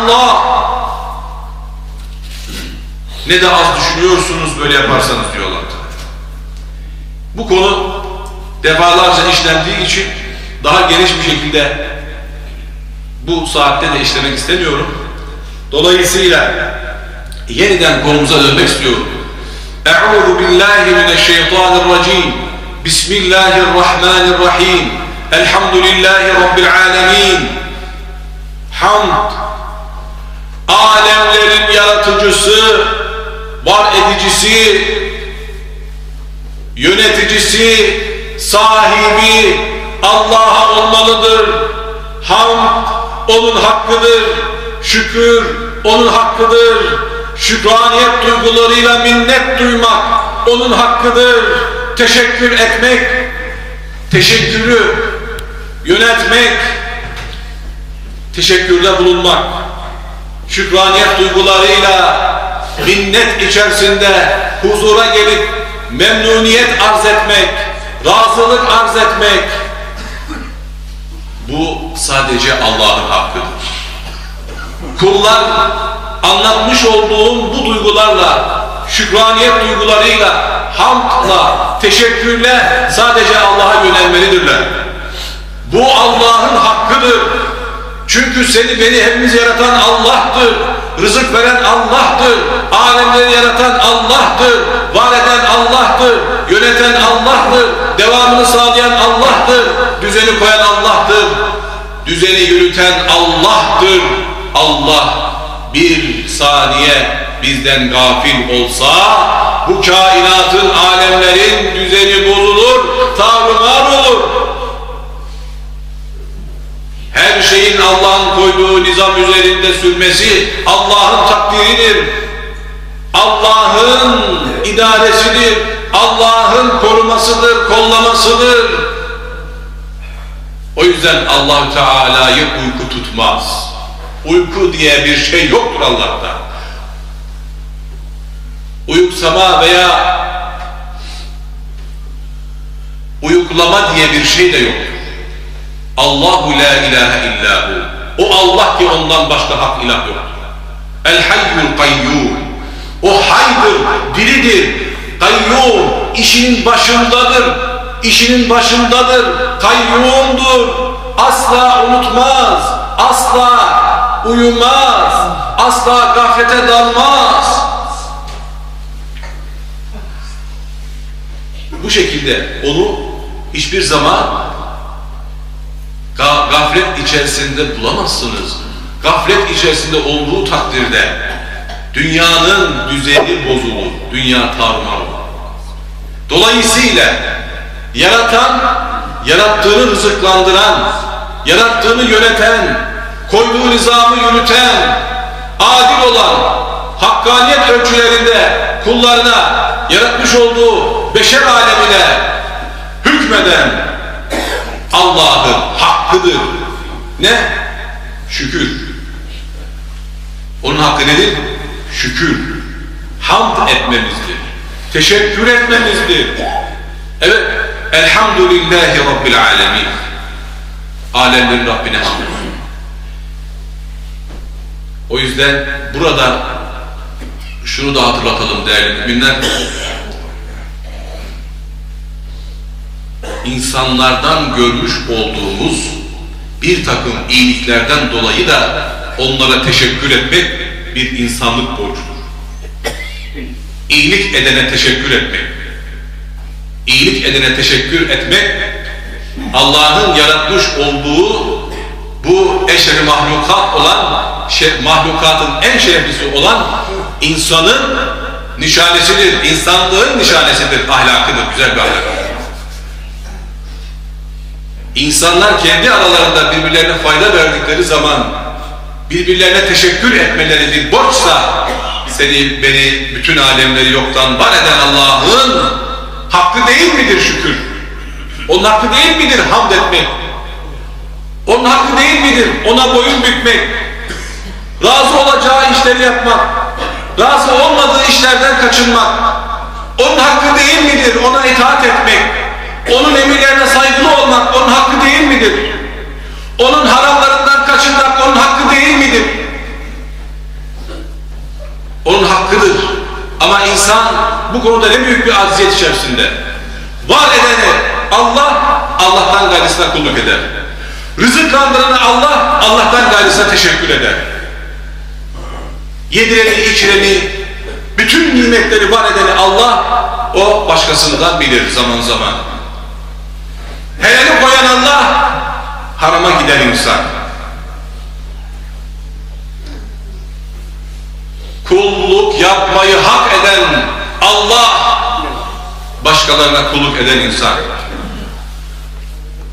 Allah ne de az düşünüyorsunuz böyle yaparsanız diyorlardı. Bu konu defalarca işlendiği için daha geniş bir şekilde bu saatte de işlemek istemiyorum. Dolayısıyla yeniden konumuza dönmek istiyorum. Euzu billahi mineşşeytanirracim. Bismillahirrahmanirrahim. Elhamdülillahi rabbil alamin. Hamd yaratıcısı, var edicisi, yöneticisi, sahibi Allah'a olmalıdır. Hamd onun hakkıdır. Şükür onun hakkıdır. Şükraniyet duygularıyla minnet duymak onun hakkıdır. Teşekkür etmek, teşekkürü yönetmek, teşekkürde bulunmak, şükraniyet duygularıyla minnet içerisinde huzura gelip memnuniyet arz etmek, razılık arz etmek, bu sadece Allah'ın hakkıdır. Kullar anlatmış olduğum bu duygularla, şükraniyet duygularıyla, hamdla, teşekkürle sadece Allah'a yönelmelidirler. Bu Allah'ın hakkıdır. Çünkü seni beni hepimiz yaratan Allah'tır. Rızık veren Allah'tır. Alemleri yaratan Allah'tır. Var eden Allah'tır. Yöneten Allah'tır. Devamını sağlayan Allah'tır. Düzeni koyan Allah'tır. Düzeni yürüten Allah'tır. Allah bir saniye bizden gafil olsa bu kainatın alemlerin düzeni bozulur, tarumar olur. Her şeyin Allah'ın koyduğu nizam üzerinde sürmesi Allah'ın takdiridir. Allah'ın idaresidir. Allah'ın korumasıdır, kollamasıdır. O yüzden allah Teala'yı uyku tutmaz. Uyku diye bir şey yoktur Allah'ta. Uyuksama veya uyuklama diye bir şey de yoktur. Allahu la ilahe illahu. O Allah ki ondan başka hak ilah yoktur. El hayyul kayyum. O haydır, diridir. Kayyum, işinin başındadır. İşinin başındadır. Kayyumdur. Asla unutmaz. Asla uyumaz. Asla gaflete dalmaz. Bu şekilde onu hiçbir zaman Ga gaflet içerisinde bulamazsınız. Gaflet içerisinde olduğu takdirde dünyanın düzeni bozulur, dünya tarumar olur. Dolayısıyla yaratan, yarattığını rızıklandıran, yarattığını yöneten, koyduğu nizamı yürüten, adil olan, hakkaniyet ölçülerinde kullarına yaratmış olduğu beşer alemine hükmeden Allah'ın hakkıdır. Ne? Şükür. Onun hakkı nedir? Şükür. Hamd etmemizdir. Teşekkür etmemizdir. Evet. Elhamdülillahi Rabbil alemin. Alemlerin Rabbine hamd O yüzden burada şunu da hatırlatalım değerli müminler. İnsanlardan görmüş olduğumuz bir takım iyiliklerden dolayı da onlara teşekkür etmek bir insanlık borcudur. İyilik edene teşekkür etmek, iyilik edene teşekkür etmek, Allah'ın yaratmış olduğu bu eşeri mahlukat olan, şey, mahlukatın en şereflisi olan insanın nişanesidir, insanlığın nişanesidir, ahlakıdır, güzel bir ahlak. İnsanlar kendi aralarında birbirlerine fayda verdikleri zaman birbirlerine teşekkür etmeleri bir borçsa seni, beni, bütün alemleri yoktan var eden Allah'ın hakkı değil midir şükür? Onun hakkı değil midir hamd etmek? Onun hakkı değil midir ona boyun bükmek? Razı olacağı işleri yapmak? Razı olmadığı işlerden kaçınmak? Onun hakkı değil midir ona itaat etmek? Onun emirlerine saygılı olmak onun hakkı değil midir? Onun haramlarından kaçınmak onun hakkı değil midir? Onun hakkıdır. Ama insan bu konuda ne büyük bir aziyet içerisinde. Var edeni Allah, Allah'tan gayrısına kulluk eder. Rızıklandırana Allah, Allah'tan gayrısına teşekkür eder. Yedireni, içireni, bütün nimetleri var edeni Allah, o başkasından bilir zaman zaman. Helali koyan Allah, harama giden insan. Kulluk yapmayı hak eden Allah, başkalarına kulluk eden insan.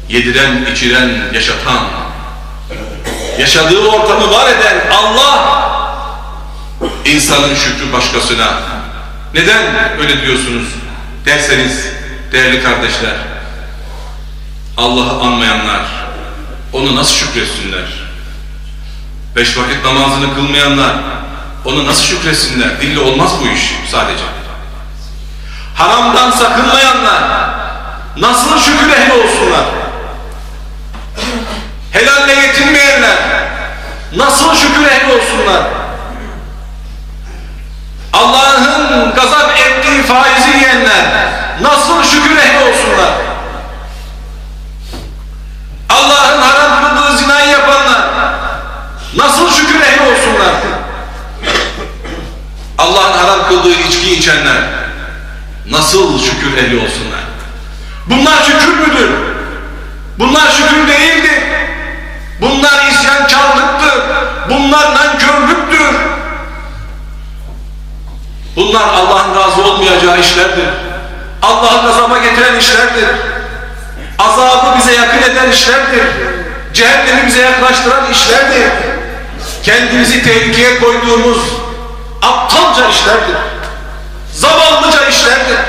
Yediren, içiren, yaşatan, yaşadığı ortamı var eden Allah, insanın şükrü başkasına. Neden öyle diyorsunuz derseniz değerli kardeşler, Allah'ı anmayanlar, onu nasıl şükretsinler? Beş vakit namazını kılmayanlar, onu nasıl şükretsinler? Dille olmaz bu iş sadece. Haramdan sakınmayanlar, nasıl şükür ehli olsunlar? Helalle yetinmeyenler, nasıl şükür ehli olsunlar? Allah'ın gazap ettiği faizi yiyenler, nasıl şükür ehli olsunlar? Allah'ın haram kıldığı zinayı yapanlar nasıl şükür ehli olsunlar? Allah'ın haram içkiyi içenler nasıl şükür ehli olsunlar? Bunlar şükür müdür? Bunlar şükür değildir. Bunlar isyankarlıktır. Bunlar nankörlüktür. Bunlar Allah'ın razı olmayacağı işlerdir. Allah'ın gazaba getiren işlerdir azabı bize yakın eden işlerdir. Cehennemi bize yaklaştıran işlerdir. Kendimizi tehlikeye koyduğumuz aptalca işlerdir. Zavallıca işlerdir.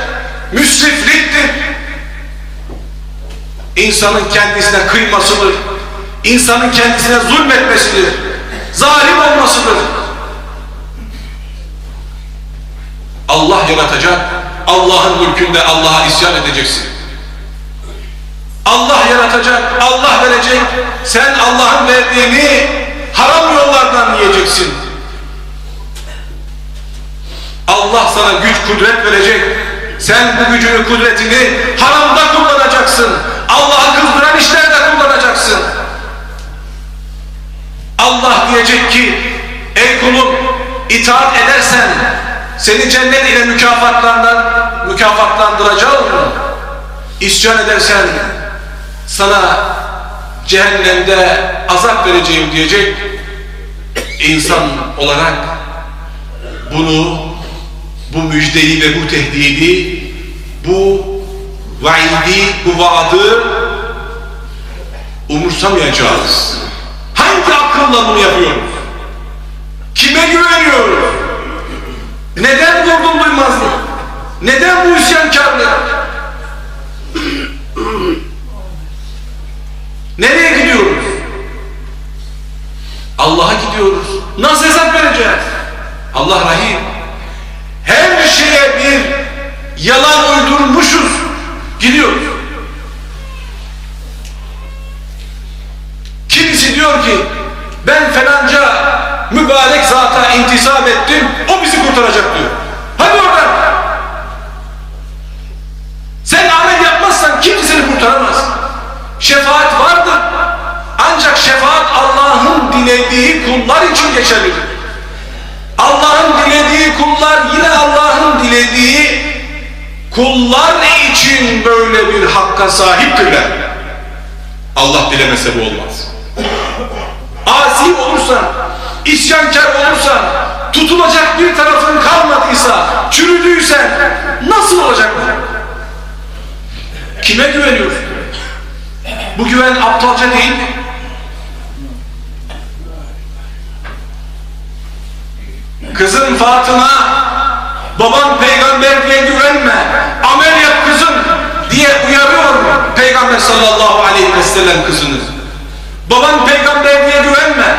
Müsrifliktir. İnsanın kendisine kıymasıdır. İnsanın kendisine zulmetmesidir. Zalim olmasıdır. Allah yaratacak. Allah'ın mülkünde Allah'a isyan edeceksin. Allah yaratacak, Allah verecek. Sen Allah'ın verdiğini haram yollardan yiyeceksin. Allah sana güç kudret verecek. Sen bu gücünü kudretini haramda kullanacaksın. Allah'ı kızdıran işlerde kullanacaksın. Allah diyecek ki ey kulum itaat edersen seni cennet ile mükafatlandır, mükafatlandıracağım. İsyan edersen sana cehennemde azap vereceğim diyecek insan olarak bunu bu müjdeyi ve bu tehdidi bu vaidi bu vaadı umursamayacağız hangi akılla bunu yapıyoruz kime güveniyoruz neden vurdum duymazlık neden bu isyankarlık Nereye gidiyoruz? Allah'a gidiyoruz. Nasıl hesap vereceğiz? Allah rahim. Şeye bir yalan uydurmuşuz. Gidiyoruz. Kimisi diyor ki ben falanca mübarek zata intisap ettim o bizi kurtaracak diyor. Hadi oradan. Sen amel yapmazsan kimse seni kurtaramaz. Şefaat vardır. Ancak şefaat Allah'ın dilediği kullar için geçerlidir. Allah'ın dilediği kullar yine Allah'ın dilediği kullar için böyle bir hakka sahiptirler. Allah dilemese bu olmaz. Asi olursan, isyankar olursan, tutulacak bir tarafın kalmadıysa, çürüdüysen nasıl olacak bu? Kime güveniyorsun? Bu güven aptalca değil mi? Kızın Fatıma, baban peygamber diye güvenme, amel yap kızım diye uyarıyor Peygamber sallallahu aleyhi ve sellem kızını. Baban peygamber diye güvenme,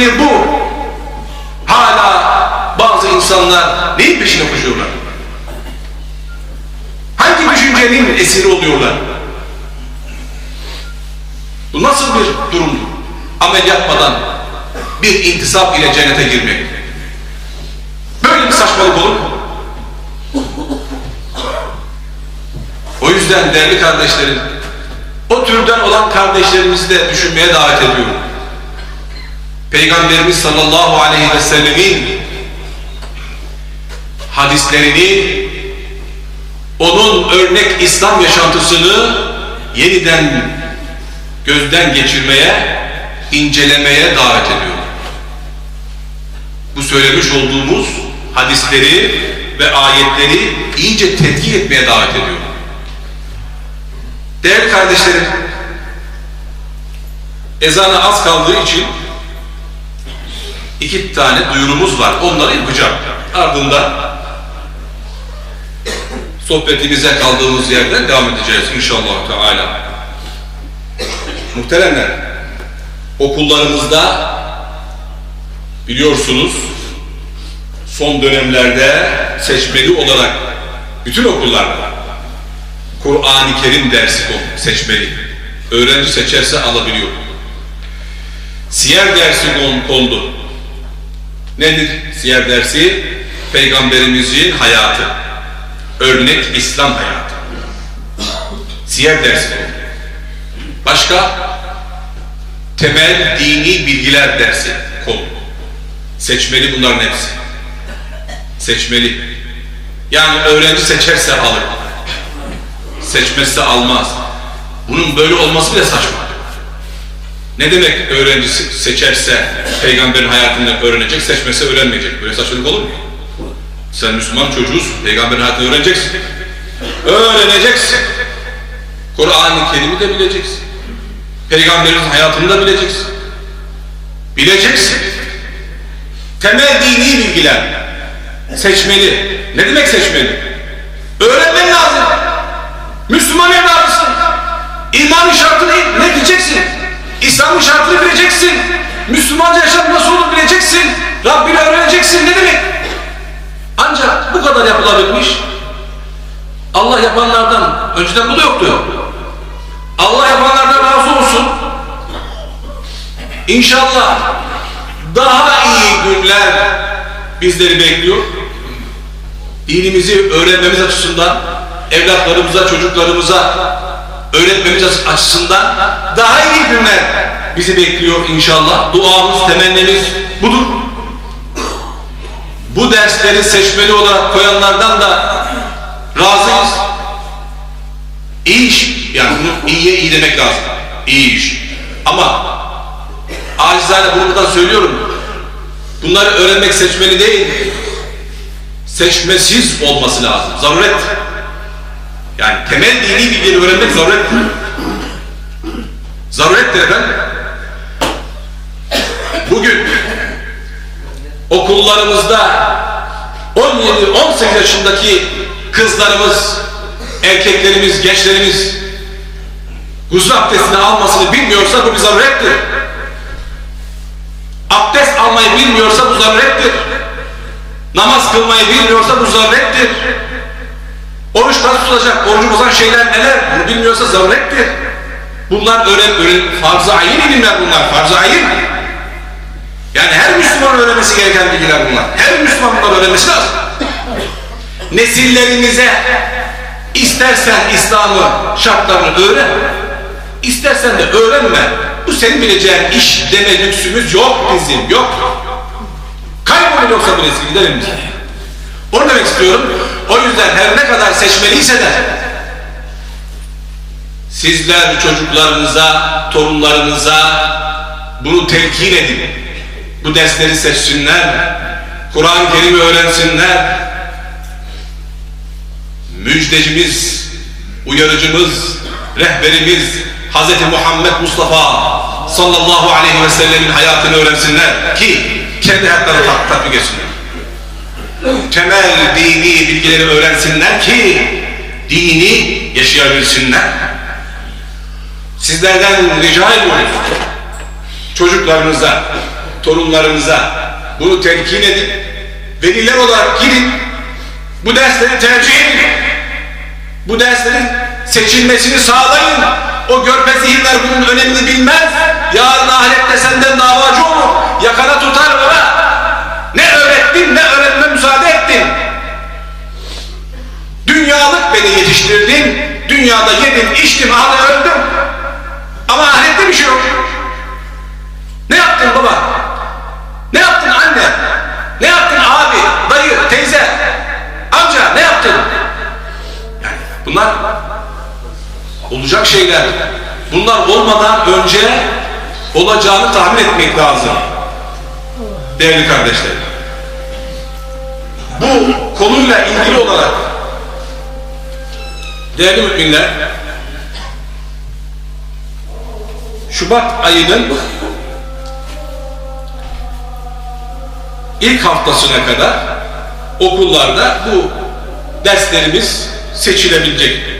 örnekliği bu. Hala bazı insanlar neyin peşine koşuyorlar? Hangi düşüncenin esiri oluyorlar? Bu nasıl bir durumdur? Amel yapmadan bir intisap ile cennete girmek. Böyle bir saçmalık olur mu? O yüzden değerli kardeşlerim, o türden olan kardeşlerimizi de düşünmeye davet ediyorum. Peygamberimiz sallallahu aleyhi ve sellemin hadislerini, onun örnek İslam yaşantısını yeniden gözden geçirmeye, incelemeye davet ediyorum. Bu söylemiş olduğumuz hadisleri ve ayetleri iyice tetkik etmeye davet ediyorum. Değerli kardeşlerim, ezana az kaldığı için iki tane duyurumuz var. Onları yapacağım. Ardından sohbetimize kaldığımız yerden devam edeceğiz inşallah Teala. Muhteremler, okullarımızda biliyorsunuz son dönemlerde seçmeli olarak bütün okullarda Kur'an-ı Kerim dersi seçmeli. Öğrenci seçerse alabiliyor. Siyer dersi kondu. Nedir siyer dersi? Peygamberimizin hayatı. Örnek İslam hayatı. Siyer dersi. Başka? Temel dini bilgiler dersi konu. Seçmeli bunların hepsi. Seçmeli. Yani öğrenci seçerse alır. Seçmezse almaz. Bunun böyle olması bile saçma. Ne demek öğrenci seçerse peygamberin hayatını öğrenecek, seçmezse öğrenmeyecek. Böyle saçmalık olur mu? Sen Müslüman çocuğusun, peygamberin hayatını öğreneceksin. Öğreneceksin. Kur'an-ı de bileceksin. Peygamberin hayatını da bileceksin. Bileceksin. Temel dini bilgiler. Seçmeli. Ne demek seçmeli? Öğrenmen lazım. Müslüman evladısın. İmanın şartını ne bileceksin? İslam'ın şartını bileceksin. Müslümanca yaşam nasıl olur bileceksin. Rabbini öğreneceksin. Ne demek? Ancak bu kadar yapılabilmiş. Allah yapanlardan önceden bu da yoktu. Allah yapanlardan razı olsun. İnşallah daha iyi günler bizleri bekliyor. Dinimizi öğrenmemiz açısından, evlatlarımıza, çocuklarımıza öğretmemiz açısından daha iyi günler bizi bekliyor inşallah. Duamız, temennimiz budur. Bu dersleri seçmeli olarak koyanlardan da razıyız. İyi iş. Yani bunu iyiye iyi demek lazım. İyi iş. Ama acizane bunu buradan söylüyorum. Bunları öğrenmek seçmeli değil. Seçmesiz olması lazım. Zaruret. Yani temel dini bilgileri öğrenmek zarurettir. Zarurettir efendim. Bugün okullarımızda 17-18 yaşındaki kızlarımız, erkeklerimiz, gençlerimiz gusül abdestini almasını bilmiyorsa bu bir zarurettir. Abdest almayı bilmiyorsa bu zarurettir. Namaz kılmayı bilmiyorsa bu zarurettir. Oruç nasıl tutulacak, orucu bozan şeyler neler bunu bilmiyorsa zarurettir. Bunlar öğren, öğren farz-ı ayin ilimler bunlar, farz-ı ayin. Yani her Müslüman öğrenmesi gereken bilgiler bunlar. Her Müslüman bunları öğrenmesi lazım. Nesillerimize istersen İslam'ı şartlarını öğren, istersen de öğrenme. Bu senin bileceğin iş deme lüksümüz yok bizim, yok. Kaybolur yoksa bu nesil gider elimizden. Onu demek istiyorum. O yüzden her ne kadar seçmeliyse de sizler çocuklarınıza, torunlarınıza bunu telkin edin. Bu dersleri seçsinler. Kur'an-ı Kerim'i öğrensinler. Müjdecimiz, uyarıcımız, rehberimiz Hz. Muhammed Mustafa sallallahu aleyhi ve sellemin hayatını öğrensinler ki kendi hayatlarını tatbik etsinler. Temel dini bilgileri öğrensinler ki dini yaşayabilsinler. Sizlerden rica ediyoruz. Çocuklarınıza, torunlarınıza bunu telkin edin. Veliler olarak gidin. Bu dersleri tercih edin. Bu derslerin seçilmesini sağlayın. O görpe zihinler bunun önemini bilmez. Yarın ahirette senden davacı olur. Yakana tutar ve yetiştirdin. Dünyada yedim, içtim, ahlı öldüm. Ama ahirette bir şey yok. Ne yaptın baba? Ne yaptın anne? Ne yaptın abi, dayı, teyze, amca ne yaptın? Yani bunlar olacak şeyler. Bunlar olmadan önce olacağını tahmin etmek lazım. Değerli kardeşlerim. Bu konuyla ilgili olarak değerli müminler Şubat ayının ilk haftasına kadar okullarda bu derslerimiz seçilebilecek